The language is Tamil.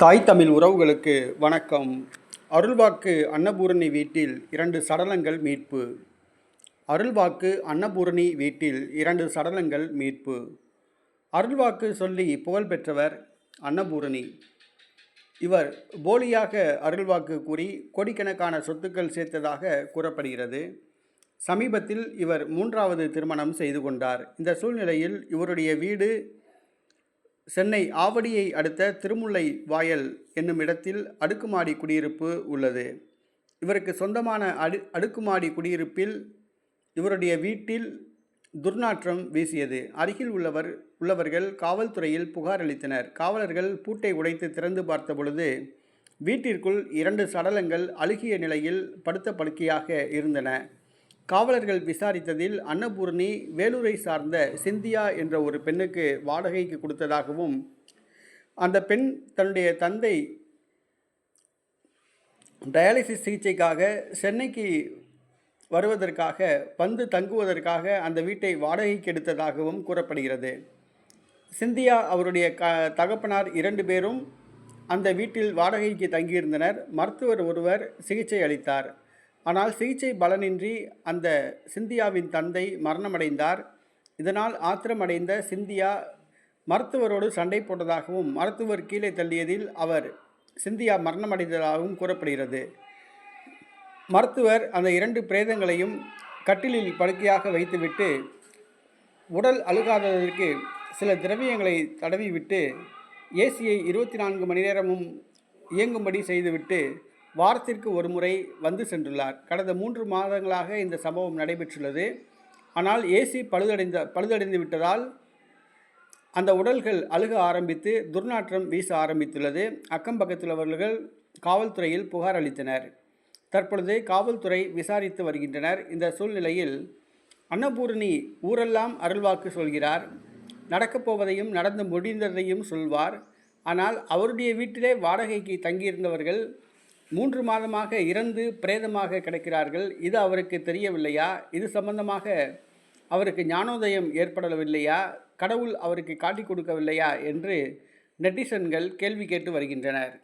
தாய் தமிழ் உறவுகளுக்கு வணக்கம். அருள்வாக்கு அன்னபூரணி வீட்டில் இரண்டு சடலங்கள் மீட்பு. அருள்வாக்கு அன்னபூரணி வீட்டில் இரண்டு சடலங்கள் மீட்பு. அருள்வாக்கு சொல்லி புகழ் பெற்றவர் அன்னபூரணி. இவர் போலியாக அருள்வாக்கு கூறி கோடிக்கணக்கான சொத்துக்கள் சேர்த்ததாக கூறப்படுகிறது. சமீபத்தில் இவர் மூன்றாவது திருமணம் செய்து கொண்டார். இந்த சூழ்நிலையில் இவருடைய வீடு சென்னை ஆவடியை அடுத்த திருமுல்லை வாயல் என்னும் இடத்தில் அடுக்குமாடி குடியிருப்பு உள்ளது. இவருக்கு சொந்தமான அடு அடுக்குமாடி குடியிருப்பில் இவருடைய வீட்டில் துர்நாற்றம் வீசியது. அருகில் உள்ளவர் உள்ளவர்கள் காவல்துறையில் புகார் அளித்தனர். காவலர்கள் பூட்டை உடைத்து திறந்து பார்த்த பொழுது வீட்டிற்குள் இரண்டு சடலங்கள் அழுகிய நிலையில் படுத்த படுக்கையாக இருந்தன. காவலர்கள் விசாரித்ததில் அன்னபூர்ணி வேலூரை சார்ந்த சிந்தியா என்ற ஒரு பெண்ணுக்கு வாடகைக்கு கொடுத்ததாகவும் அந்த பெண் தன்னுடைய தந்தை டயாலிசிஸ் சிகிச்சைக்காக சென்னைக்கு வருவதற்காக வந்து தங்குவதற்காக அந்த வீட்டை வாடகைக்கு எடுத்ததாகவும் கூறப்படுகிறது. சிந்தியா அவருடைய க தகப்பனார் இரண்டு பேரும் அந்த வீட்டில் வாடகைக்கு தங்கியிருந்தனர். மருத்துவர் ஒருவர் சிகிச்சை அளித்தார். ஆனால் சிகிச்சை பலனின்றி அந்த சிந்தியாவின் தந்தை மரணமடைந்தார். இதனால் ஆத்திரமடைந்த சிந்தியா மருத்துவரோடு சண்டை போட்டதாகவும் மருத்துவர் கீழே தள்ளியதில் அவர் சிந்தியா மரணமடைந்ததாகவும் கூறப்படுகிறது. மருத்துவர் அந்த இரண்டு பிரேதங்களையும் கட்டிலில் படுக்கையாக வைத்துவிட்டு உடல் அழுகாததற்கு சில திரவியங்களை தடவிவிட்டு ஏசியை இருபத்தி நான்கு மணி நேரமும் இயங்கும்படி செய்துவிட்டு வாரத்திற்கு ஒரு முறை வந்து சென்றுள்ளார். கடந்த மூன்று மாதங்களாக இந்த சம்பவம் நடைபெற்றுள்ளது. ஆனால் ஏசி பழுதடைந்த பழுதடைந்து விட்டதால் அந்த உடல்கள் அழுக ஆரம்பித்து துர்நாற்றம் வீச ஆரம்பித்துள்ளது. அக்கம் பக்கத்தில் அவர்கள் காவல்துறையில் புகார் அளித்தனர். தற்பொழுது காவல்துறை விசாரித்து வருகின்றனர். இந்த சூழ்நிலையில் அன்னபூரணி ஊரெல்லாம் அருள்வாக்கு சொல்கிறார். நடக்கப் போவதையும் நடந்து முடிந்ததையும் சொல்வார். ஆனால் அவருடைய வீட்டிலே வாடகைக்கு தங்கியிருந்தவர்கள் மூன்று மாதமாக இறந்து பிரேதமாக கிடைக்கிறார்கள். இது அவருக்கு தெரியவில்லையா? இது சம்பந்தமாக அவருக்கு ஞானோதயம் ஏற்படவில்லையா? கடவுள் அவருக்கு காட்டி கொடுக்கவில்லையா? என்று நெட்டிசன்கள் கேள்வி கேட்டு வருகின்றனர்.